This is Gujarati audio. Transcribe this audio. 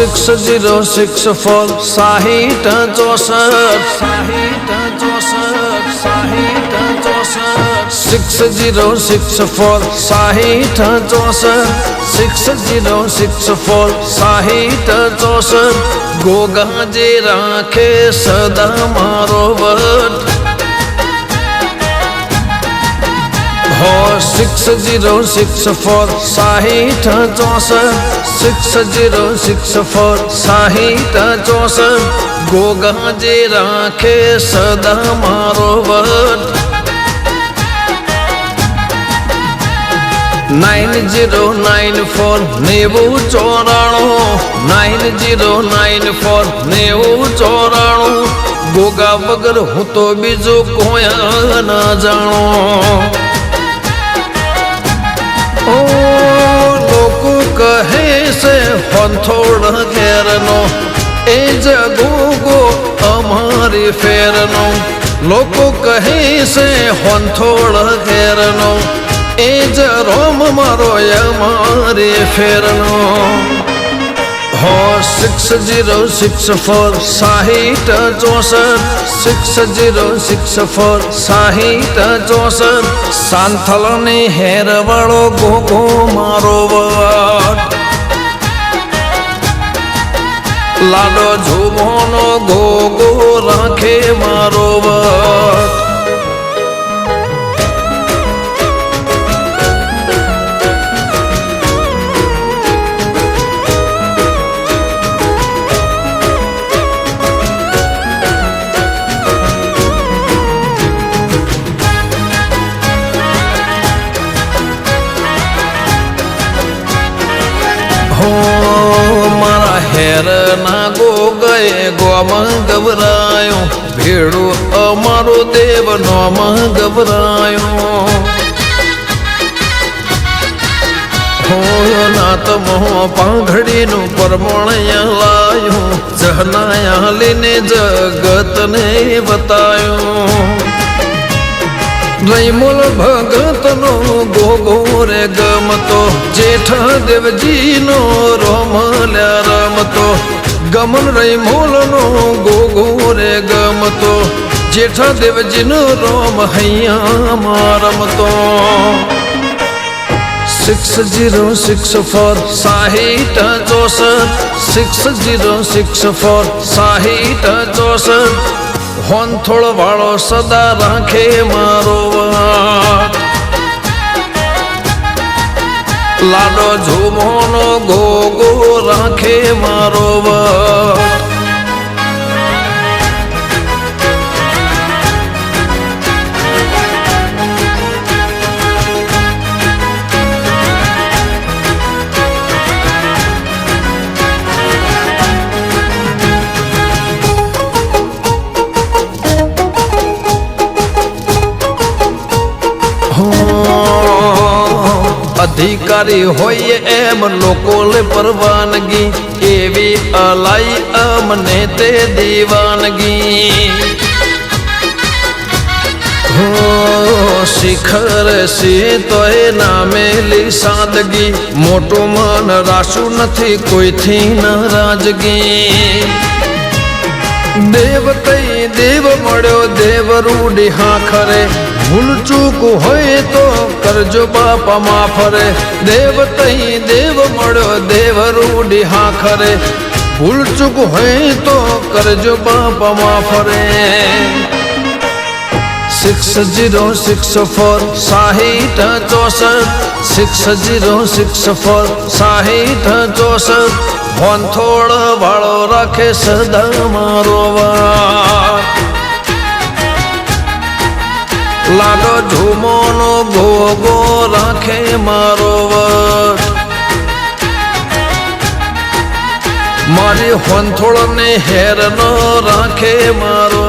સિક્સ જીરો સિક્સ ફોર સાહીઠ ચોસઠ. સાહીઠ ચોસઠ સાહીઠ ચોસઠ સિક્સ જીરો સિક્સ ફોર સાહીઠ ચોસઠ. સિક્સ જીરો સિક્સ ફોર સાહીઠ ચોસઠ. ગોગા જે રાખે સદા મારો વટ. હો સિક્સ જીરો સિક્સ ફોર સાહીઠ ચોસઠ સિક્સ જીરો સિક્સ ફોર સાહીઠ ચોસઠ ગોગા જે રાખે સદા મારો વટ નાઇન જીરો નાઇન ફોર નેવું ચોરાણું નાઇન જીરો નાઇન ફોર નેવું ચોરાણું ગોગા વગર હું તો બીજું કોઈ ના જાણો છે હંથોડ ઘેરનો. એ જ ગોગો અમારી ફેરનો. લોકો કહે છે હોંથોળ ઘેરનો. એ જ રોમ મારો અમારી ફેરનો. હો સિક્સ જીરો સિક્સ ફોર સાહીઠ ચોસઠ. સિક્સ જીરો સિક્સ ફોર સાહીઠ ચોસઠ. સાંથલની હેરવાળો ગોગો મારો વટ લાડો ઝુમોનો ગોગો રાખે મારો વટ હેર ના ગો ગયે ગોમાં ગભરાયો. ભેડો અમારો દેવ નોમાં ગભરાયો. નાત મોહ પાંઘડીનું પરમણય લાયું. જહનાયા લઈને જગતને બતાયું. રૈમુલ ભગતનો ગોગો રે ગમતો જેઠા દેવજીનો રોમલ્યા રમતો ગમન રૈમુલનો ગોગો રે ગમતો જેઠા દેવજીનો રોમ હૈયામાં રમતો સિક્સ જીરો સિક્સ ફોર સાહીઠ ચોસઠ સિક્સ જીરો સિક્સ ફોર સાહીઠ ચોસઠ હોનથોળ વાળો સદા રાખે મારો વાટ લાડો ઝુમોનો ગોગો રાખે મારો વટ અધિકારી હોય એમ લોકોને પરવાનગી, એવી અલાઈ અમને તે દીવાનગી. શિખર તોય નામેલી સાદગી, મોટું મન રાશું નથી, કોઈથી નારાજગી. દેવ તઈ દેવ મળ્યો દેવ રૂડી હા ખરે ભૂલ ચૂક હોય તો કરજો બાપા માફ રે દેવ તઈ દેવ મળ્યો દેવ રૂડી હા ખરે ભૂલ ચૂક હોય તો કરજો બાપા માફ રે સિક્સ જીરો સિક્સ ફોર સાહીઠ ચોસઠ. સિક્સ જીરો સિક્સ ફોર સાહીઠ ચોસઠ. વંથોડ વાળો રાખે સદા મારો વાત લાડો ઝુમોનો ભોગો રાખે મારો વટ મારી હોંથોળ ને હેર નો રાખે મારો